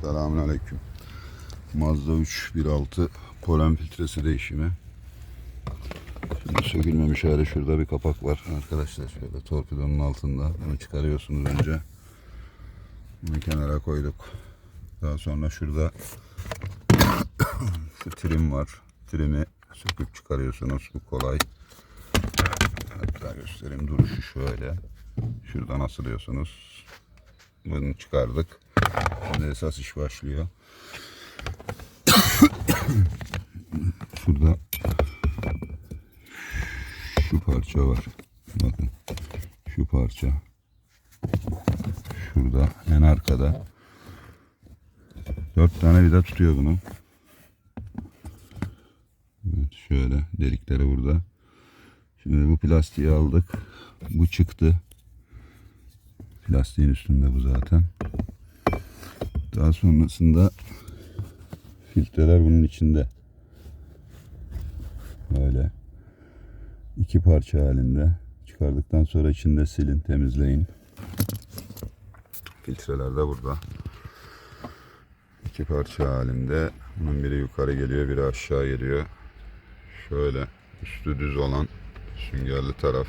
Selamünaleyküm. Mazda 3 1.6 polen filtresi değişimi. Şimdi sökülmemiş hali şurada bir kapak var arkadaşlar şöyle torpidonun altında. Bunu çıkarıyorsunuz önce. Bunu kenara koyduk. Daha sonra şurada şu trim var. Trimi söküp çıkarıyorsunuz. Bu kolay. Hatta göstereyim duruşu şöyle. Şuradan asılıyorsunuz. Bunu çıkardık. Şimdi esas iş başlıyor. Şurada şu parça var. Bakın. Şu parça. Şurada en arkada. Dört tane vida tutuyor bunu. Evet, şöyle delikleri burada. Şimdi bu plastiği aldık. Bu çıktı. Plastiğin üstünde bu zaten. Daha sonrasında filtreler bunun içinde. Böyle iki parça halinde. Çıkardıktan sonra içinde silin, temizleyin. Filtreler de burada. İki parça halinde. Bunun biri yukarı geliyor, biri aşağı geliyor. Şöyle üstü düz olan süngerli taraf.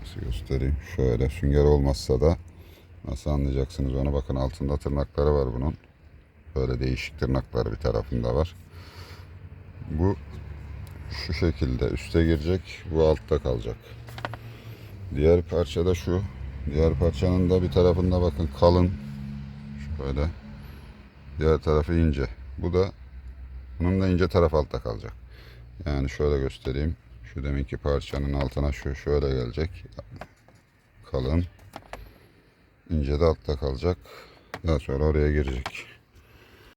Nasıl göstereyim? Şöyle sünger olmazsa da nasıl anlayacaksınız onu bakın altında tırnakları var bunun. Böyle değişik tırnakları bir tarafında var. Bu şu şekilde üste girecek, bu altta kalacak. Diğer parça da şu. Diğer parçanın da bir tarafında bakın kalın. Şöyle. Diğer tarafı ince. Bu da bunun da ince taraf altta kalacak. Yani şöyle göstereyim. Şu deminki parçanın altına şu şöyle gelecek. Kalın. İnce de altta kalacak. Daha sonra oraya girecek.